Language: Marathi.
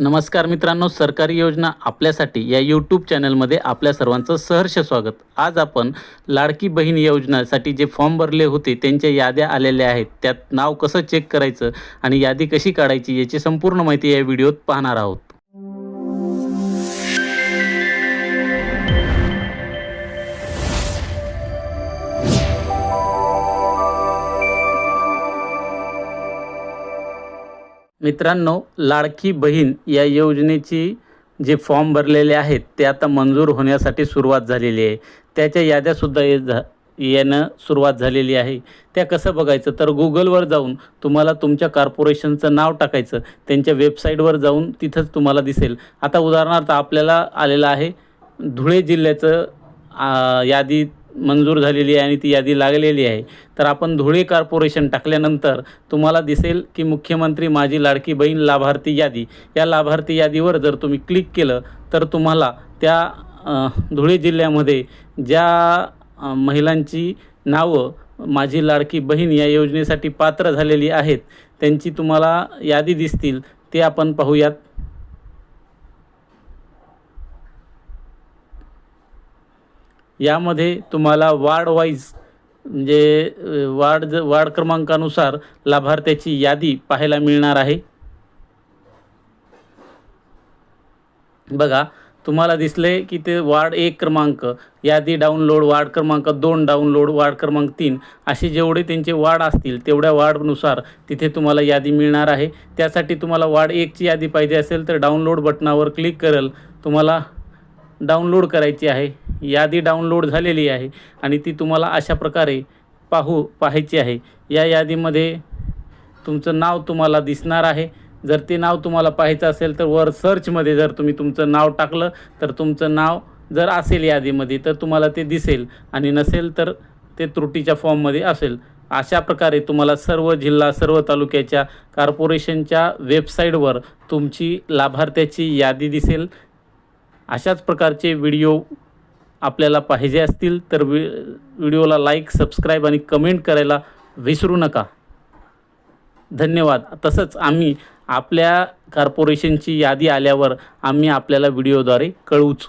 नमस्कार मित्रांनो सरकारी योजना आपल्यासाठी या यूट्यूब चॅनलमध्ये आपल्या सर्वांचं सहर्ष स्वागत. आज आपण लाडकी बहीण योजनासाठी जे फॉर्म भरले होते त्यांच्या याद्या आलेल्या आहेत. त्यात नाव कसं चेक करायचं आणि यादी कशी काढायची याची संपूर्ण माहिती या व्हिडिओत पाहणार आहोत. मित्रांनो लाडकी बहीण या योजनेची जे फॉर्म भरलेले आहेत ते आता मंजूर होण्यासाठी सुरुवात झालेली आहे. त्याच्या याद्यासुद्धा ये झा येणं सुरुवात झालेली आहे. त्या कसं बघायचं? तर गुगलवर जाऊन तुम्हाला तुमच्या कॉर्पोरेशनचं नाव टाकायचं. त्यांच्या वेबसाईटवर जाऊन तिथंच तुम्हाला दिसेल. आता उदाहरणार्थ आपल्याला आलेलं आहे धुळे जिल्ह्याचं यादी मंजूर झालेली आहे आणि ती यादी लागलेली आहे. तर आपण धुळे कॉर्पोरेशन टाकल्यानंतर तुम्हाला दिसेल की मुख्यमंत्री माझी लाडकी बहीण लाभार्थी यादी. या लाभार्थी यादीवर जर तुम्ही क्लिक केलं तर तुम्हाला त्या धुळे जिल्ह्यामध्ये ज्या महिलांची नावं माझी लाडकी बहीण या योजनेसाठी पात्र झालेली आहेत त्यांची तुम्हाला यादी दिसतील ते आपण पाहूयात. यामध्ये तुम्हाला वार्ड वाईज म्हणजे वार्ड ज वार्ड क्रमांकानुसार लाभार्थ्याची यादी पाहायला मिळणार आहे. बघा तुम्हाला दिसले की ते वार्ड एक क्रमांक यादी डाउनलोड वार्ड क्रमांक दोन डाउनलोड वार्ड क्रमांक तीन असे जेवढे त्यांचे वार्ड असतील तेवढ्या वार्डनुसार तिथे तुम्हाला यादी मिळणार आहे. त्यासाठी तुम्हाला वार्ड एकची यादी पाहिजे असेल तर डाउनलोड बटनावर क्लिक करेल. तुम्हाला डाउनलोड करायची आहे. यादी डाउनलोड झालेली आहे आणि ती तुम्हाला अशा प्रकारे पाहू पाहायची आहे. या यादीमध्ये तुमचं नाव तुम्हाला दिसणार आहे. जर ते नाव तुम्हाला पाहायचं असेल तर वर सर्चमध्ये जर तुम्ही तुमचं नाव टाकलं तर तुमचं नाव जर असेल यादीमध्ये तर तुम्हाला ते दिसेल. आणि नसेल तर ते त्रुटीच्या फॉर्ममध्ये असेल. अशा प्रकारे तुम्हाला सर्व जिल्हा सर्व तालुक्याच्या कॉर्पोरेशनच्या वेबसाईटवर तुमची लाभार्थ्याची यादी दिसेल. अशाच प्रकारचे व्हिडिओ आपल्याला पाहिजे असतील तर वि व्हिडिओला लाईक सबस्क्राईब आणि कमेंट करायला विसरू नका. धन्यवाद. तसंच आम्ही आपल्या कॉर्पोरेशनची यादी आल्यावर आम्ही आपल्याला व्हिडिओद्वारे कळवूच.